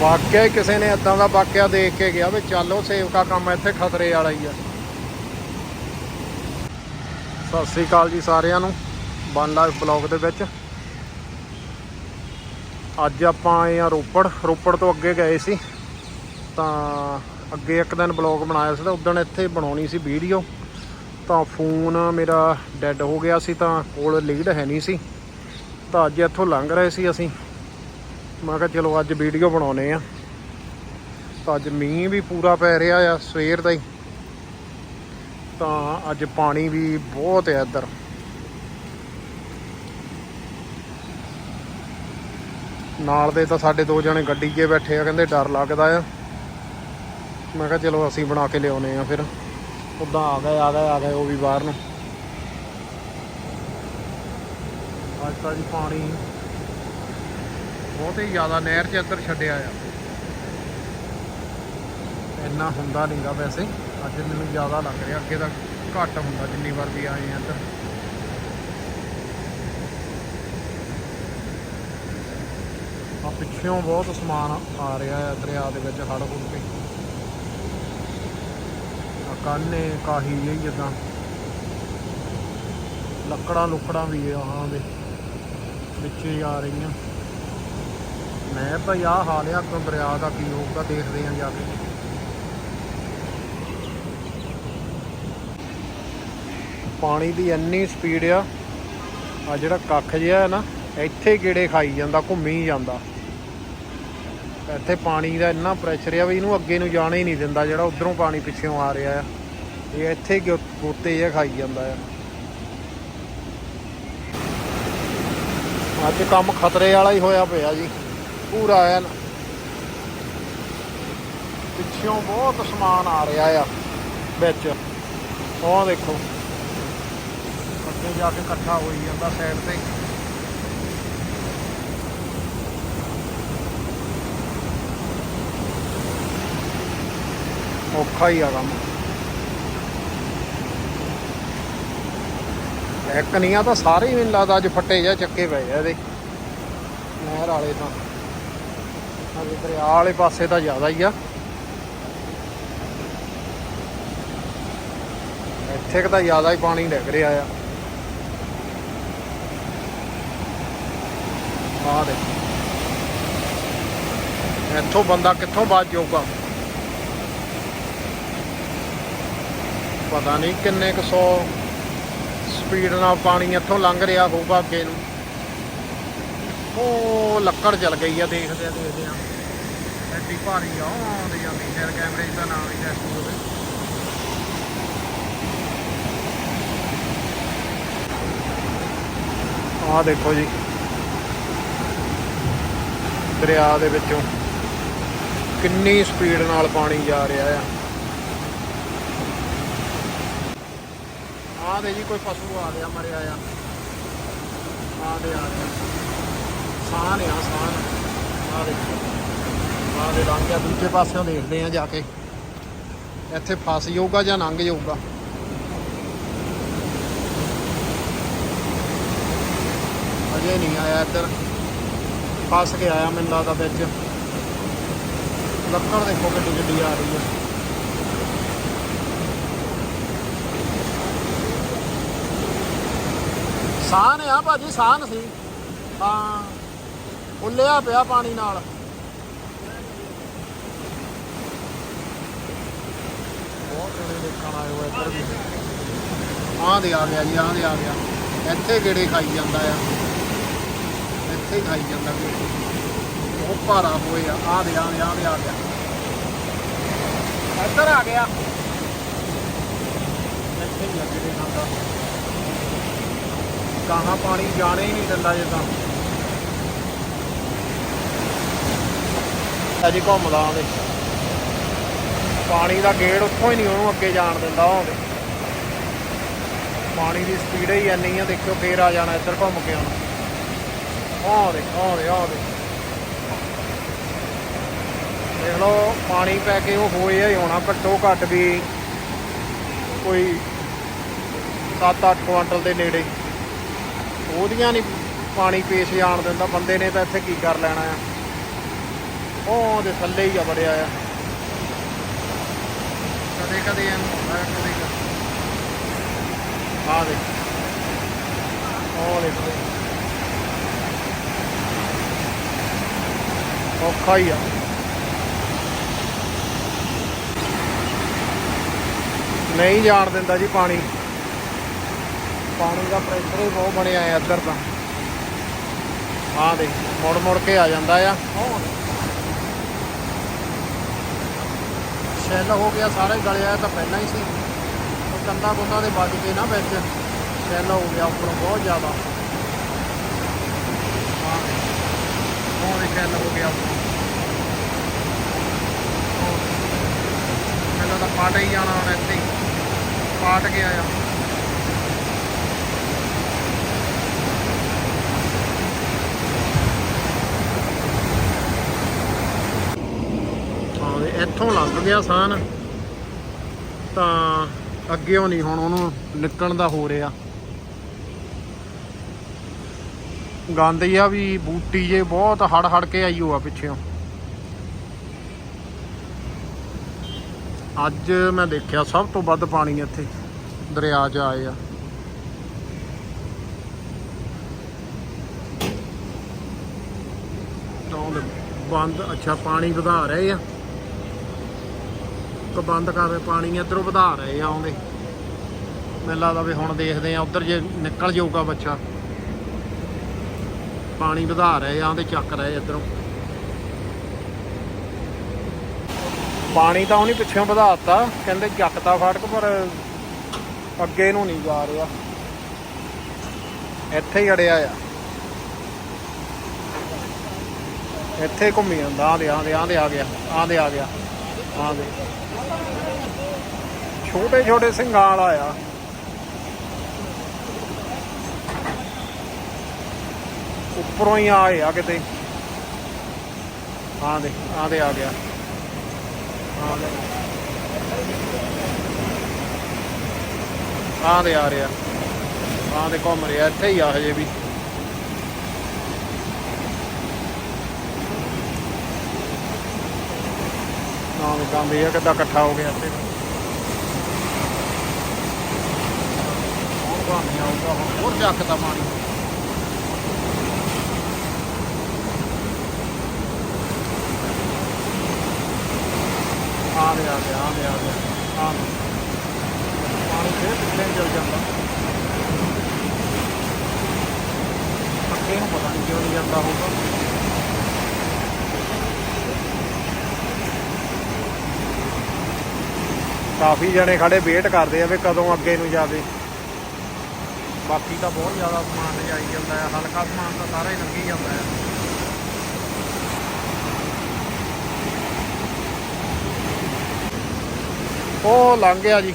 ਵਾਕਿਆ ਹੀ ਕਿਸੇ ਨੇ ਇਦਾਂ ਦਾ ਵਾਕਿਆ ਦੇਖ ਕੇ ਗਿਆ ਵੀ ਚੱਲੋ ਸੇਵਕਾ ਕੰਮ ਇੱਥੇ ਖਤਰੇ ਵਾਲਾ ਹੀ ਆ। ਸਤਿ ਸ੍ਰੀ ਅਕਾਲ ਜੀ ਸਾਰਿਆਂ ਨੂੰ ਵਨ ਲਾਈਫ ਬਲੌਗ ਦੇ ਵਿੱਚ। ਅੱਜ ਆਪਾਂ ਆਏ ਆ ਰੋਪੜ ਰੋਪੜ ਤੋਂ ਅੱਗੇ ਗਏ ਸੀ। ਤਾਂ ਅੱਗੇ ਇੱਕ ਦਿਨ ਬਲੌਗ ਬਣਾਇਆ ਸੀ ਤਾਂ ਉਦੋਂ ਇੱਥੇ ਬਣਾਉਣੀ ਸੀ ਵੀਡੀਓ। ਤਾਂ ਫੋਨ ਮੇਰਾ ਡੈੱਡ ਹੋ ਗਿਆ ਸੀ ਤਾਂ ਕੋਲ ਲੀਡ ਹੈ ਨਹੀਂ ਸੀ। ਤਾਂ ਅੱਜ ਇੱਥੋਂ ਲੰਘ ਰਹੇ ਸੀ ਅਸੀਂ। ਮੈਂ ਕਿਹਾ ਚਲੋ ਅੱਜ ਵੀਡੀਓ ਬਣਾਉਨੇ ਆ। ਤਾਂ ਅੱਜ ਮੀਂਹ ਵੀ ਪੂਰਾ ਪੈ ਰਿਹਾ ਆ ਸਵੇਰ ਦਾ ਹੀ। ਤਾਂ ਅੱਜ ਪਾਣੀ ਵੀ ਬਹੁਤ ਹੈ ਇੱਧਰ। ਨਾਲ ਦੇ ਤਾਂ ਸਾਡੇ ਦੋ ਜਣੇ ਗੱਡੀ ਚ ਬੈਠੇ ਆ, ਕਹਿੰਦੇ ਡਰ ਲੱਗਦਾ ਆ। ਮੈਂ ਕਿਹਾ ਚਲੋ ਅਸੀਂ ਬਣਾ ਕੇ ਲਿਆਉਨੇ ਆ ਫਿਰ। ਉਦਾਂ ਆ ਗਏ ਆ ਗਏ ਆ ਗਏ ਉਹ ਵੀ ਬਾਹਰ ਨੂੰ। ਅੱਜ ਤਾਂ ਜੀ ਪਾਣੀ ਬਹੁਤ ਹੀ ਜ਼ਿਆਦਾ ਨਹਿਰ 'ਚ ਇੱਧਰ ਛੱਡਿਆ ਆ। ਇੰਨਾ ਹੁੰਦਾ ਨਹੀਂਗਾ ਵੈਸੇ। ਅੱਜ ਮੈਨੂੰ ਜ਼ਿਆਦਾ ਲੱਗ ਰਿਹਾ, ਅੱਗੇ ਤਾਂ ਘੱਟ ਹੁੰਦਾ ਜਿੰਨੀ ਵਾਰ ਵੀ ਆਏ ਆ ਇੱਧਰ ਆ ਪਿੱਛੋਂ ਬਹੁਤ ਸਮਾਨ ਆ ਰਿਹਾ ਹੈ ਦਰਿਆ ਦੇ ਵਿੱਚ ਹੜ੍ਹ ਹੁੜ ਕੇ। ਆ ਕਾਨੇ ਕਾਹੀ ਜਿਹੀ ਜਿੱਦਾਂ। ਲੱਕੜਾਂ ਲੁਕੜਾਂ ਵੀ ਆ ਹਾਂ ਦੇ। ਵਿੱਚ ਆ ਰਹੀਆਂ। ਮੈਂ ਤਾਂ ਆਹ ਹਾਲ ਆ ਕਿ ਦਰਿਆ ਦਾ ਕੀ ਹੋਊਗਾ ਦੇਖਦੇ ਆ ਜਾ ਕੇ। ਪਾਣੀ ਦੀ ਇੰਨੀ ਸਪੀਡ ਆ ਆ ਜਿਹੜਾ ਕੱਖ ਜਿਹਾ ਹੈ ਨਾ, ਇੱਥੇ ਗੇੜੇ ਖਾਈ ਜਾਂਦਾ, ਘੁੰਮੀ ਜਾਂਦਾ। ਇੱਥੇ ਪਾਣੀ ਦਾ ਇੰਨਾ ਪ੍ਰੈਸ਼ਰ ਆ ਵੀ ਇਹਨੂੰ ਅੱਗੇ ਨੂੰ ਜਾਣਾ ਹੀ ਨਹੀਂ ਦਿੰਦਾ, ਜਿਹੜਾ ਉਧਰੋਂ ਪਾਣੀ ਪਿੱਛੋਂ ਆ ਰਿਹਾ ਆ। ਇਹ ਇੱਥੇ ਗੋਤੇ ਜਿਹਾ ਖਾਈ ਜਾਂਦਾ ਆ। ਅੱਜ ਕੰਮ ਖਤਰੇ ਵਾਲਾ ਹੀ ਹੋਇਆ ਪਿਆ ਜੀ। ਪੂਰਾ ਐਨ ਪਿੱਛੋਂ ਬਹੁਤ ਸਮਾਨ ਆ ਰਿਹਾ ਆ, ਵਿੱਚ। ਉਹ ਦੇਖੋ। ਅੱਗੇ ਜਾ ਕੇ ਇਕੱਠਾ ਹੋਈ ਜਾਂਦਾ ਸਾਈਡ ਤੇ। ਔਖਾ ਹੀ ਆ ਕੰਮ। ਇੱਕ ਨਹੀਂ ਆ ਤਾਂ ਸਾਰੇ ਹੀ ਮੈਨੂੰ ਲੱਗਦਾ ਅੱਜ ਫੱਟੇ ਜਾਂ ਚੱਕੇ ਪਏ ਆ ਇਹਦੇ। ਨਹਿਰ ਵਾਲੇ ਤਾਂ। ਹਾਂਜੀ, ਦਰਿਆ ਵਾਲੇ ਪਾਸੇ ਤਾਂ ਜ਼ਿਆਦਾ ਹੀ ਆ। ਇੱਥੇ ਤਾਂ ਜ਼ਿਆਦਾ ਹੀ ਪਾਣੀ ਡਿੱਗ ਰਿਹਾ ਆ। ਆਹ ਦੇ ਇੱਥੋਂ ਬੰਦਾ ਕਿੱਥੋਂ ਬਚ ਜਾਊਗਾ? ਪਤਾ ਨਹੀਂ ਕਿੰਨੇ ਕੁ ਸੌ ਸਪੀਡ ਨਾਲ ਪਾਣੀ ਇੱਥੋਂ ਲੰਘ ਰਿਹਾ ਹੋਊਗਾ ਅੱਗੇ ਨੂੰ। ਉਹ ਲੱਕੜ ਜਲ ਗਈ ਆ, ਦੇਖਦੇ ਆ ਦੇਖਦੇ ਆ। ਐਡੀ ਭਾਰੀ ਆ, ਉਹ ਆਉਂਦੀ ਜਾਂਦੀ ਫਿਰ ਕੈਮਰੇ 'ਚ ਤਾਂ ਨਾ ਟੈਸਟ ਹੋਵੇ ਆਹ ਦੇਖੋ ਜੀ। ਦਰਿਆ ਦੇ ਵਿੱਚੋਂ ਕਿੰਨੀ ਸਪੀਡ ਨਾਲ ਪਾਣੀ ਜਾ ਰਿਹਾ ਆ। ਆਹ ਦੇ ਜੀ, ਕੋਈ ਪਸ਼ੂ ਆ ਰਿਹਾ, ਮਰਿਆ ਆ। ਆਹ ਦੇ ਆ ਰਿਹਾ। ਸਾਨ ਆ ਸਾਨ ਆਹ ਦੇਖੋ। ਆਹ ਦੇ ਲੰਘ ਗਿਆ ਦੂਜੇ ਪਾਸਿਓਂ ਦੇਖਦੇ ਆ ਜਾ ਕੇ। ਇੱਥੇ ਫਸ ਜਾਊਗਾ ਜਾਂ ਲੰਘ ਜਾਊਗਾ? ਅਜੇ ਨਹੀਂ ਆਇਆ ਇੱਧਰ। ਫਸ ਕੇ ਆਇਆ ਮੈਨੂੰ ਲੱਗਦਾ ਵਿੱਚ। ਲੱਕੜ ਦੇਖੋ ਗੱਡੀ ਗੱਡੀ ਆ ਰਹੀ ਹੈ। ਸਾਨ ਆ ਭਾਜੀ, ਸਾਨ ਸੀ। ਹਾਂ। ਉੱਲਿਆ ਪਿਆ ਪਾਣੀ ਨਾਲ। ਬਹੁਤ ਜਣੇ ਦੇਖਣ ਆਏ ਹੋਏ ਇੱਧਰ ਵੀ। ਆਹ ਦੇ ਆ ਗਿਆ ਜੀ ਆਹ ਦੇ ਆ ਗਿਆ। ਇੱਥੇ ਗੇੜੇ ਖਾਈ ਜਾਂਦਾ ਆ। ਇੱਥੇ ਹੀ ਖਾਈ ਜਾਂਦਾ ਵੀ। ਉਹ ਭਾਰਾ ਹੋਏ ਆ। ਆਹ ਦੇ ਆਹ ਦੇ ਆਹ ਦੇ ਆ ਗਿਆ ਇੱਧਰ ਆ ਗਿਆ। ਇੱਥੇ ਹੀ ਆ ਗੇੜੇ ਖਾਂਦਾ। ਕਹਾਂ ਪਾਣੀ ਜਾਣੇ ਹੀ ਨਹੀਂ ਦਿੰਦਾ ਜੇ ਤਾਂ। ਅਜੀ ਘੁੰਮਦਾ ਆਵੇ ਪਾਣੀ ਦਾ ਗੇੜ ਉੱਥੋਂ ਹੀ ਨਹੀਂ ਉਹਨੂੰ ਅੱਗੇ ਜਾਣ ਦਿੰਦਾ ਹੋਵੇ ਪਾਣੀ ਦੀ ਸਪੀਡ ਹੀ ਇੰਨੀ ਆ, ਦੇਖਿਓ ਫੇਰ ਆ ਜਾਣਾ ਇੱਧਰ ਘੁੰਮ ਕੇ ਆਉਣਾ ਆਹ ਦੇ ਆਹ ਦੇਖ ਲਓ, ਪਾਣੀ ਪੈ ਕੇ ਉਹ ਹੋਇਆ ਹੀ ਹੋਣਾ ਘੱਟੋ ਘੱਟ ਵੀ ਕੋਈ 7-8 ਕੁਆਂਟਲ ਦੇ ਨੇੜੇ। ਉਹਦੀਆਂ ਨਹੀਂ ਪਾਣੀ ਪੇਸ਼ ਜਾਣ ਦਿੰਦਾ, ਬੰਦੇ ਨੇ ਤਾਂ ਇੱਥੇ ਕੀ ਕਰ ਲੈਣਾ ਆ। ਉਹ ਦੇ ਥੱਲੇ ਹੀ ਆ ਬੜਿਆ ਆ। ਕਦੇ ਕਦੇ ਐਂ ਹੁੰਦਾ ਕਦੇ ਕਦੇ ਆ। ਦੇ ਉਹ ਦੇਖੋ। ਔਖਾ ਹੀ ਆ। ਨਹੀਂ ਜਾਣ ਦਿੰਦਾ ਜੀ ਪਾਣੀ। ਪਾਣੀ ਦਾ ਪ੍ਰੈਸ਼ਰ ਹੀ ਬਹੁਤ ਬਣਿਆ ਹੈ ਇੱਧਰ ਤਾਂ। ਆਹ ਦੇ ਮੁੜ ਮੁੜ ਕੇ ਆ ਜਾਂਦਾ ਆ। ਸ਼ੈਲ ਹੋ ਗਿਆ, ਸਾਰਾ ਹੀ ਗਲਿਆ ਤਾਂ ਪਹਿਲਾਂ ਹੀ ਸੀ। ਉਹ ਕੰਦਾ ਕੁੰਦਾ ਦੇ ਵੱਜ ਕੇ ਨਾ ਵਿੱਚ। ਸੈੱਲ ਹੋ ਗਿਆ ਉੱਪਰੋਂ ਬਹੁਤ ਜ਼ਿਆਦਾ। ਆਹ ਉਹ ਦੇ ਸ਼ੈਲ ਹੋ ਗਿਆ ਪਹਿਲਾਂ ਤਾਂ ਪਾਟ ਹੀ ਜਾਣਾ ਹੁਣ ਇੱਥੇ ਪਾਟ ਕੇ ਆਇਆ ਹਾਂ ਵੀ ਇੱਥੋਂ ਲੰਘ ਗਿਆ ਸਾਨ। ਤਾਂ ਅੱਗੇੋਂ ਨਹੀਂ ਹੁਣ ਉਹਨੂੰ ਨਿਕਲਣ ਦਾ ਹੋ ਰਿਹਾ। ਗੰਦ ਆ ਵੀ ਬੂਟੀ ਜੇ ਬਹੁਤ ਹੜ ਹੜ ਕੇ ਆਈ ਹੋਆ ਪਿੱਛੇੋਂ। ਅੱਜ ਮੈਂ ਦੇਖਿਆ ਸਭ ਤੋਂ ਵੱਧ ਪਾਣੀ ਇੱਥੇ, ਦਰਿਆ 'ਚ ਆਏ ਆ। ਬੰਦ, ਅੱਛਾ ਪਾਣੀ ਵਧਾ ਰਹੇ ਆ। ਬੰਦ ਕਰ ਪਾਣੀ ਇਧਰੋਂ ਵਧਾ ਰਹੇ ਆ ਆਉਂਦੇ। ਮੈਨੂੰ ਲੱਗਦਾ ਵੀ ਹੁਣ ਦੇਖਦੇ ਆ, ਉੱਧਰ ਜੇ ਨਿਕਲ ਜਾਊਗਾ ਬੱਚਾ ਪਾਣੀ ਵਧਾ ਰਹੇ ਆ ਉਹਦੇ ਚੱਕ ਰਹੇ ਇਧਰੋਂ। ਪਾਣੀ ਤਾਂ ਉਹਨੇ ਪਿੱਛੋਂ ਵਧਾਤਾ ਕਹਿੰਦੇ ਚੱਕਤਾ ਫਾਟਕ ਪਰ ਅੱਗੇ ਨੂੰ ਨਹੀਂ ਜਾ ਰਿਹਾ। ਇੱਥੇ ਹੀ ਅੜਿਆ ਆ। ਇੱਥੇ ਘੁੰਮੀ ਜਾਂਦਾ, ਆਂਦੇ ਆਂਦੇ ਆਂਦੇ ਆ ਗਿਆ, ਆਂਦੇ ਆ ਗਿਆ। ਆਂਦੇ ਛੋਟੇ ਛੋਟੇ ਸਿੰਘਾਂ ਵਾਲਾ ਆ। ਉੱਪਰੋਂ ਹੀ ਆਏ ਆ ਕਿਤੇ। ਆਂਦੇ ਆਂਦੇ ਆ ਗਿਆ। ਆਂਦੇ ਆਂਦੇ ਆ ਰਿਹਾ। ਆਂਦੇ ਘੁੰਮ ਰਿਹਾ, ਇੱਥੇ ਹੀ ਆ ਹਜੇ ਵੀ। ਨਾ ਵੀ ਕੰਮ ਇਹ ਕਿੱਦਾਂ ਇਕੱਠਾ ਹੋ ਗਿਆ ਇੱਥੇ। ਹੋਰ ਪਾਣੀ ਆਊਗਾ ਹੁਣ ਹੋਰ ਚੱਕਦਾ ਪਾਣੀ ਆ ਗਿਆ ਆ ਗਿਆ ਆ ਗਿਆ ਆ ਪਾਣੀ ਫੇਰ ਪਿੱਛੇ ਨੂੰ ਜਾਂਦਾ। ਅੱਗੇ ਨੂੰ ਪਤਾ ਨਹੀਂ ਕਿਉਂ ਨਹੀਂ ਜਾਂਦਾ ਹੋਊਗਾ। ਕਾਫੀ ਜਣੇ ਖੜੇ ਵੇਟ ਕਰਦੇ ਆ ਵੀ ਕਦੋਂ ਅੱਗੇ ਨੂੰ ਜਾਵੇ। ਬਾਕੀ ਤਾਂ ਬਹੁਤ ਜ਼ਿਆਦਾ ਸਮਾਨ ਜਾਈ ਜਾਂਦਾ ਹੈ, ਹਲਕਾ ਸਮਾਨ ਤਾਂ ਸਾਰਾ ਹੀ ਲੰਘੀ ਜਾਂਦਾ ਹੈ। ਉਹ ਲੰਘ ਗਿਆ ਜੀ।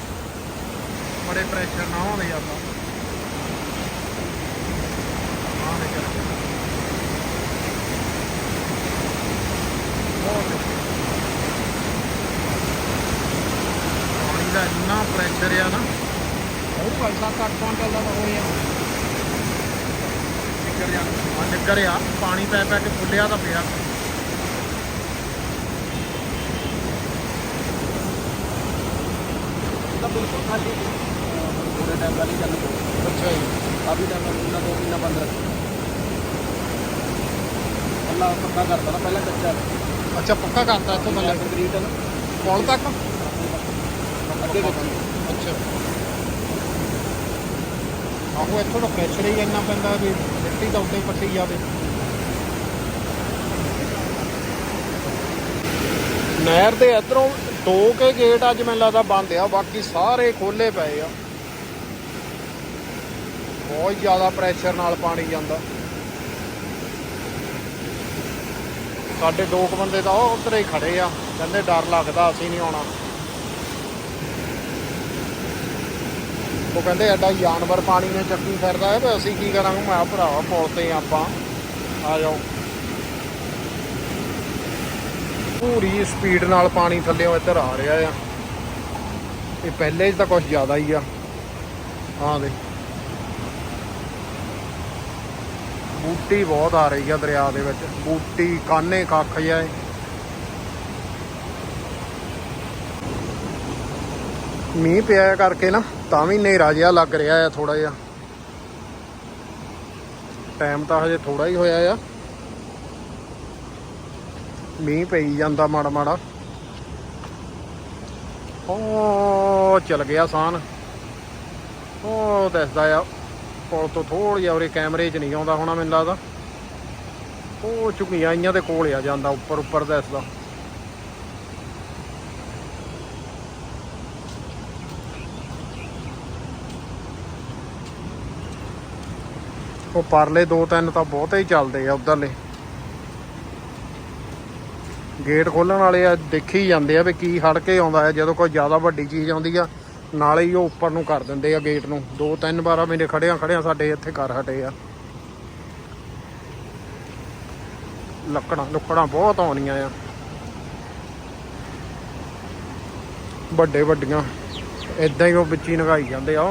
ਬੜੇ ਪ੍ਰੈਸ਼ਰ ਨਾ ਹੋਵੇ ਜਾਂਦਾ ਦੇ ਚੱਲ ਪਾਣੀ ਦਾ ਇੰਨਾ ਪ੍ਰੈਸ਼ਰ ਆ ਨਾ। ਭਾਈ ਸਾਹਿਬ ਕੱਟ ਕੁਆਂਟਲ ਦਾ ਤਾਂ ਹੋਇਆ ਨਿੱਗਰ ਜਾ ਆ ਨਿੱਗਰ ਆ ਪਾਣੀ ਪੈ ਪੈ ਕੇ ਫੁੱਲਿਆ ਤਾਂ ਪਿਆ। ਤਾਂ ਬਿਲਕੁਲ ਖਾਲੀ। ਪੂਰੇ ਟਾਈਮ ਵਾਲੀ ਚੱਲ ਪਈ ਅੱਛਾ ਜੀ। ਕਾਫੀ ਟਾਈਮ ਮਹੀਨਾ ਦੋ ਮਹੀਨਾ ਬੰਦ ਰੱਖੀ ਅੱਲਾ ਪੱਕਾ ਕਰਦਾ ਨਾ ਪਹਿਲਾਂ ਕੱਚਾ। ਅੱਛਾ ਪੱਕਾ ਕਰਤਾ ਇੱਥੋਂ ਥੱਲੇ। ਕੰਕਰੀਟ ਨਾ। ਕੋਲ ਤੱਕ? ਅੱਗੇ ਕੱਚੀ ਅੱਛਾ ਆਹੋ ਇੱਥੋਂ ਤਾਂ ਪ੍ਰੈਸ਼ਰ ਹੀ ਇੰਨਾ ਪੈਂਦਾ ਵੀ ਮਿੱਟੀ ਤਾਂ ਉੱਤੇ ਹੀ ਪੱਟੀ ਜਾਵੇ। ਨਹਿਰ ਦੇ ਇਧਰੋਂ ਦੋ ਕੇ ਗੇਟ ਅੱਜ ਮੈਨੂੰ ਲੱਗਦਾ ਬੰਦ ਆ, ਬਾਕੀ ਸਾਰੇ ਖੋਲੇ ਪਏ ਆ। ਬਹੁਤ ਜ਼ਿਆਦਾ ਪ੍ਰੈਸ਼ਰ ਨਾਲ ਪਾਣੀ ਜਾਂਦਾ। ਸਾਡੇ ਦੋ ਬੰਦੇ ਤਾਂ ਉਹ ਉੱਧਰ ਹੀ ਖੜੇ ਆ, ਕਹਿੰਦੇ ਡਰ ਲੱਗਦਾ, ਅਸੀਂ ਨਹੀਂ ਆਉਣਾ। ਉਹ ਕਹਿੰਦੇ ਐਡਾ ਜਾਨਵਰ ਪਾਣੀ ਨੇ ਚੱਕੀ ਫਿਰਦਾ ਹੈ, ਤੇ ਅਸੀਂ ਕੀ ਕਰਾਂਗੇ? ਮੈਂ ਭਰਾਵਾ, ਪੁਲ ਤੇ ਆਪਾਂ। ਆ ਜਾਓ। ਪੂਰੀ ਸਪੀਡ ਨਾਲ ਪਾਣੀ ਥੱਲੇੋਂ ਇੱਧਰ ਆ ਰਿਹਾ ਆ। ਇਹ ਪਹਿਲੇ ਤਾਂ ਕੁਝ ਜ਼ਿਆਦਾ ਹੀ ਆ। ਹਾਂ ਦੇ ਬੂਟੀ ਬਹੁਤ ਆ ਰਹੀ ਆ ਦਰਿਆ ਦੇ ਵਿੱਚ। ਬੂਟੀ ਕਾਨੇ ਕੱਖ ਜਾਏ ਮੀਂਹ ਪਿਆ ਕਰਕੇ ਨਾ। ਤਾਂ ਵੀ ਹਨੇਰਾ ਜਿਹਾ ਲੱਗ ਰਿਹਾ ਆ ਥੋੜਾ ਜਿਹਾ। ਟਾਈਮ ਤਾਂ ਹਜੇ ਥੋੜਾ ਹੀ ਹੋਇਆ ਆ। ਮੀਂਹ ਪਈ ਜਾਂਦਾ ਮਾੜਾ ਮਾੜਾ। ਉਹ ਚਲ ਗਿਆ ਸਾਨ। ਉਹ ਦੱਸਦਾ ਆ। ਕੋਲ ਤੋਂ ਥੋੜੀ ਜਿਹਾ ਉਰੇ ਕੈਮਰੇ 'ਚ ਨਹੀਂ ਆਉਂਦਾ ਹੋਣਾ ਮੈਨੂੰ ਲੱਗਦਾ। ਉਹ ਝੁਕੀਆਂ ਆਈਆਂ ਦੇ ਕੋਲ ਆ ਜਾਂਦਾ ਉੱਪਰ ਉੱਪਰ ਦੱਸਦਾ। ਉਹ ਪਰਲੇ ਦੋ ਤਿੰਨ ਤਾਂ ਬਹੁਤੇ ਹੀ ਚੱਲਦੇ ਆ ਉਧਰਲੇ। ਗੇਟ ਖੋਲਣ ਵਾਲੇ ਆ, ਦੇਖੀ ਜਾਂਦੇ ਆ ਵੀ ਕੀ ਹੜ ਕੇ ਆਉਂਦਾ ਹੈ। ਜਦੋਂ ਕੋਈ ਜ਼ਿਆਦਾ ਵੱਡੀ ਚੀਜ਼ ਆਉਂਦੀ ਆ, ਨਾਲੇ ਹੀ ਉਹ ਉੱਪਰ ਨੂੰ ਕਰ ਦਿੰਦੇ ਆ ਗੇਟ ਨੂੰ। ਦੋ ਤਿੰਨ ਵਾਰਾ ਮੇਰੇ ਖੜਿਆ ਖੜਿਆ ਸਾਡੇ ਇੱਥੇ ਕਰ ਹਟੇ ਆ। ਲੱਕੜਾਂ ਲੁੱਕੜਾਂ ਬਹੁਤ ਆਉਣੀਆਂ ਆ। ਵੱਡੇ ਵੱਡੀਆਂ ਇਦਾਂ ਹੀ ਉਹ ਵਿੱਚ ਨਗਾਈ ਜਾਂਦੇ ਆ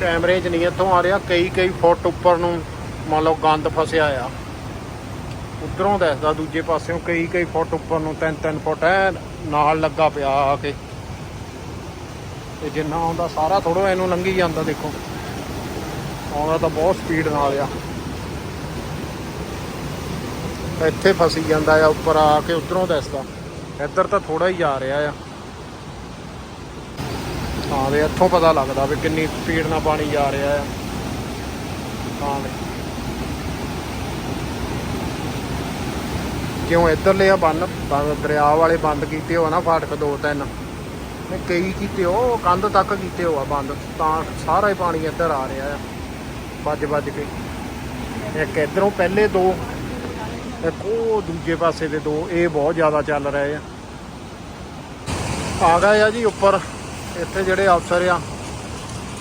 ਕੈਮਰੇ 'ਚ ਨਹੀਂ, ਇੱਥੋਂ ਆ ਰਿਹਾ, ਕਈ ਕਈ ਫੁੱਟ ਉੱਪਰ ਨੂੰ ਮੰਨ ਲਓ ਗੰਦ ਫਸਿਆ ਆ। ਉਧਰੋਂ ਦੱਸਦਾ, ਦੂਜੇ ਪਾਸਿਓਂ ਕਈ ਕਈ ਫੁੱਟ ਉੱਪਰ ਨੂੰ ਤਿੰਨ ਤਿੰਨ ਫੁੱਟ, ਐ ਨਾਲ ਲੱਗਾ ਪਿਆ ਆ ਕੇ। ਤੇ ਜਿੰਨਾ ਆਉਂਦਾ, ਸਾਰਾ ਥੋੜੋ ਇਹਨੂੰ ਲੰਘੀ ਜਾਂਦਾ, ਦੇਖੋ। ਆਉਂਦਾ ਤਾਂ ਬਹੁਤ ਸਪੀਡ ਨਾਲ ਆ। ਇੱਥੇ ਫਸੀ ਜਾਂਦਾ ਆ, ਉੱਪਰ ਆ ਕੇ ਉਧਰੋਂ ਦੱਸਦਾ। ਇੱਧਰ ਤਾਂ ਥੋੜਾ ਹੀ ਜਾ ਰਿਹਾ ਆ। ਹਾਂ ਦੇ ਇੱਥੋਂ ਪਤਾ ਲੱਗਦਾ ਵੀ ਕਿੰਨੀ ਸਪੀਡ ਨਾਲ ਪਾਣੀ ਜਾ ਰਿਹਾ ਆ ਹਾਂ ਦੇ ਕਿਉਂ ਇੱਧਰਲੇ ਆ ਬੰਨ ਬੰਨ ਦਰਿਆ ਵਾਲੇ ਬੰਦ ਕੀਤੇ ਹੋ ਨਾ, ਫਾਟਕ ਦੋ ਤਿੰਨ। ਨੇ ਕਈ ਕੀਤੇ ਹੋ ਕੰਧ ਤੱਕ ਕੀਤੇ ਹੋ ਆ ਬੰਦ, ਤਾਂ ਸਾਰਾ ਹੀ ਪਾਣੀ ਇੱਧਰ ਆ ਰਿਹਾ ਆ। ਵੱਜ ਵੱਜ ਕੇ। ਇੱਕ ਇਧਰੋਂ ਪਹਿਲੇ ਦੋ, ਇੱਕ ਉਹ ਦੂਜੇ ਪਾਸੇ ਦੇ ਦੋ, ਇਹ ਬਹੁਤ ਜ਼ਿਆਦਾ ਚੱਲ ਰਹੇ ਆ। ਆ ਗਏ ਆ ਜੀ ਉੱਪਰ। ਇੱਥੇ ਜਿਹੜੇ ਅਫਸਰ ਆ,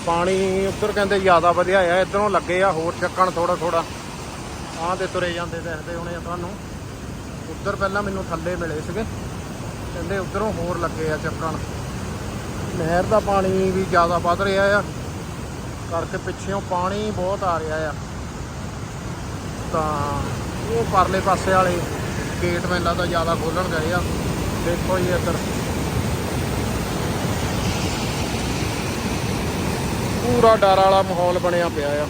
ਪਾਣੀ ਉੱਧਰ ਕਹਿੰਦੇ ਜ਼ਿਆਦਾ ਵਧਿਆ ਆ, ਇਧਰੋਂ ਲੱਗੇ ਆ, ਹੋਰ ਚੱਕਣ ਥੋੜਾ ਥੋੜਾ ਆਹ ਤੇ ਤੁਰੇ ਜਾਂਦੇ ਦੇਖਦੇ ਹੋਣੇ ਆ ਤੁਹਾਨੂੰ। ਉੱਧਰ ਪਹਿਲਾਂ ਮੈਨੂੰ ਥੱਲੇ ਮਿਲੇ ਸੀਗੇ, ਕਹਿੰਦੇ ਉੱਧਰੋਂ ਹੋਰ ਲੱਗੇ ਆ ਚੱਕਣ। ਨਹਿਰ ਦਾ ਪਾਣੀ ਵੀ ਜ਼ਿਆਦਾ ਵੱਧ ਰਿਹਾ ਆ, ਕਰਕੇ ਪਿੱਛੇੋਂ ਪਾਣੀ ਬਹੁਤ ਆ ਰਿਹਾ ਆ। ਤਾਂ ਉਹ ਪਰਲੇ ਪਾਸੇ ਵਾਲੇ ਗੇਟ ਮੈਨੂੰ ਲੱਗਦਾ ਜ਼ਿਆਦਾ ਖੋਲਣ ਗਏ ਆ। ਦੇਖੋ ਜੀ ਇੱਧਰ। ਪੂਰਾ ਡਰ ਵਾਲਾ ਮਾਹੌਲ ਬਣਿਆ ਪਿਆ ਆ।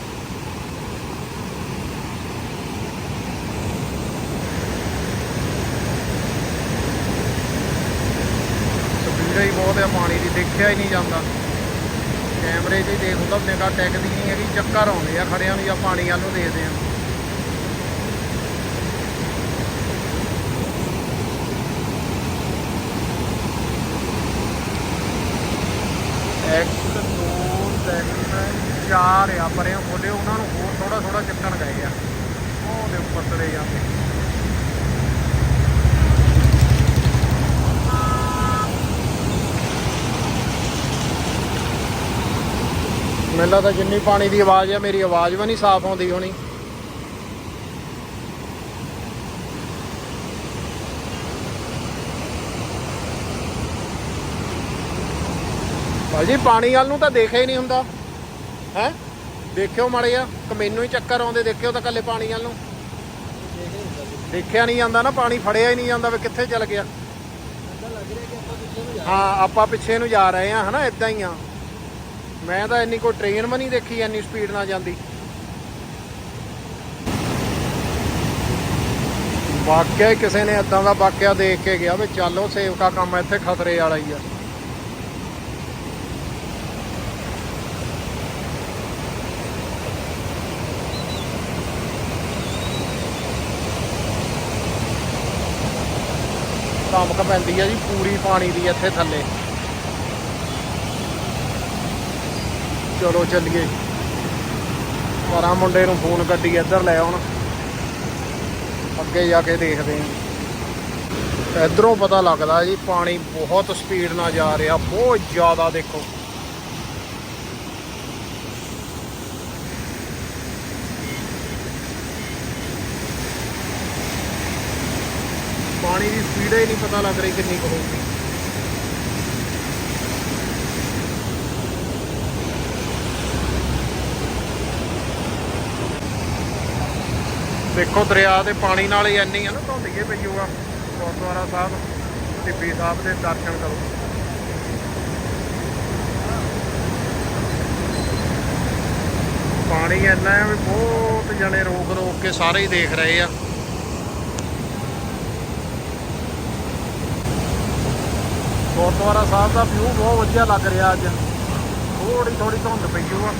ਸਪੀਡ ਹੀ ਬਹੁਤ ਆ, ਪਾਣੀ ਦੀ ਦੇਖਿਆ ਹੀ ਨਹੀਂ ਜਾਂਦਾ। ਕੈਮਰੇ 'ਚ ਹੀ ਦੇਖ ਹੁੰਦਾ ਟੈਕਦੀ ਨਹੀਂ ਹੈਗੀ, ਚੱਕਰ ਆਉਂਦੇ ਆ, ਖੜਿਆਂ ਨੂੰ ਜਾਂ ਪਾਣੀ ਵੱਲ ਨੂੰ ਦੇਖਦੇ ਆ। ਇੱਕ ਚਾਰ ਆ ਪਰਿਆਂ ਖੋਲੇ ਉਹਨਾਂ ਨੂੰ ਹੋਰ ਥੋੜਾ ਥੋੜਾ ਚੱਕਣ ਗਏ ਆ। ਉਹਦੇ ਉੱਪਰ ਤਲੇ ਜਾਂਦੇ। ਮੈਨੂੰ ਲੱਗਦਾ ਜਿੰਨੀ ਪਾਣੀ ਦੀ ਆਵਾਜ਼ ਆ, ਮੇਰੀ ਆਵਾਜ਼ ਵੀ ਨਹੀਂ ਸਾਫ਼ ਆਉਂਦੀ ਹੋਣੀ। ਭਾਜੀ, ਪਾਣੀ ਵੱਲ ਨੂੰ ਤਾਂ ਦੇਖਿਆ ਹੀ ਨਹੀਂ ਹੁੰਦਾ। ਹੈ? ਦੇਖਿਓ ਮਾੜੇ ਆ ਕਿ ਹੀ ਚੱਕਰ ਆਉਂਦੇ, ਦੇਖਿਓ ਤਾਂ ਕੱਲੇ ਪਾਣੀ ਵੱਲ ਨੂੰ। ਦੇਖਿਆ ਨਹੀਂ ਜਾਂਦਾ ਨਾ, ਪਾਣੀ ਫੜਿਆ ਹੀ ਨਹੀਂ ਜਾਂਦਾ ਵੀ ਕਿੱਥੇ ਚਲ ਗਿਆ। ਹਾਂ, ਆਪਾਂ ਪਿੱਛੇ ਨੂੰ ਜਾ ਰਹੇ ਆ ਹਨਾ ਇਦਾਂ ਹੀ ਆ ਮੈਂ ਤਾਂ ਇੰਨੀ ਕੋਈ ਟ੍ਰੇਨ ਵੀ ਨਹੀਂ ਦੇਖੀ, ਇੰਨੀ ਸਪੀਡ ਨਾਲ ਜਾਂਦੀ। ਵਾਕਿਆ ਹੀ ਕਿਸੇ ਨੇ ਇਦਾਂ ਦਾ ਵਾਕਿਆ ਦੇਖ ਕੇ ਗਿਆ ਵੀ ਚੱਲੋ ਸੇਵਕਾ ਕੰਮ ਇੱਥੇ ਖਤਰੇ ਵਾਲਾ ਹੀ ਆ। ਧਮਕ ਪੈਂਦੀ ਆ ਜੀ, ਪੂਰੀ ਪਾਣੀ ਦੀ ਇੱਥੇ ਥੱਲੇ। ਚਲੋ ਚੱਲੀਏ। ਪਰਾਂ ਮੁੰਡੇ ਨੂੰ ਫੋਨ ਗੱਡੀ ਇੱਧਰ ਲੈ ਆਉਣ। ਅੱਗੇ ਜਾ ਕੇ ਦੇਖਦੇ ਹਾਂ। ਇਧਰੋਂ ਪਤਾ ਲੱਗਦਾ ਜੀ, ਪਾਣੀ ਬਹੁਤ ਸਪੀਡ ਨਾਲ ਜਾ ਰਿਹਾ, ਬਹੁਤ ਜ਼ਿਆਦਾ ਦੇਖੋ। ਪਾਣੀ ਦੀ ਸਪੀਡ ਹੀ ਨਹੀਂ ਪਤਾ ਲੱਗ ਰਹੀ ਕਿੰਨੀ ਕੁ ਹੋਊਗੀ। ਦੇਖੋ ਦਰਿਆ ਦੇ ਪਾਣੀ ਨਾਲ ਹੀ ਇੰਨੀ ਆ ਨਾ ਧੁੰਦਈਏ ਪਈ ਹੋਆ, ਗੁਰਦੁਆਰਾ ਸਾਹਿਬ, ਟਿੱਬੀ ਸਾਹਿਬ ਦੇ ਦਰਸ਼ਨ ਕਰੋ। ਪਾਣੀ ਇੰਨਾ ਹੈ ਵੀ ਬਹੁਤ ਜਣੇ ਰੋਕ ਰੋਕ ਕੇ ਸਾਰੇ ਹੀ ਦੇਖ ਰਹੇ ਆ। ਗੁਰਦੁਆਰਾ ਸਾਹਿਬ ਦਾ ਵਿਊ ਬਹੁਤ ਵਧੀਆ ਲੱਗ ਰਿਹਾ ਅੱਜ। ਥੋੜੀ ਥੋੜੀ ਧੁੰਦ ਪਈ ਹੋਆ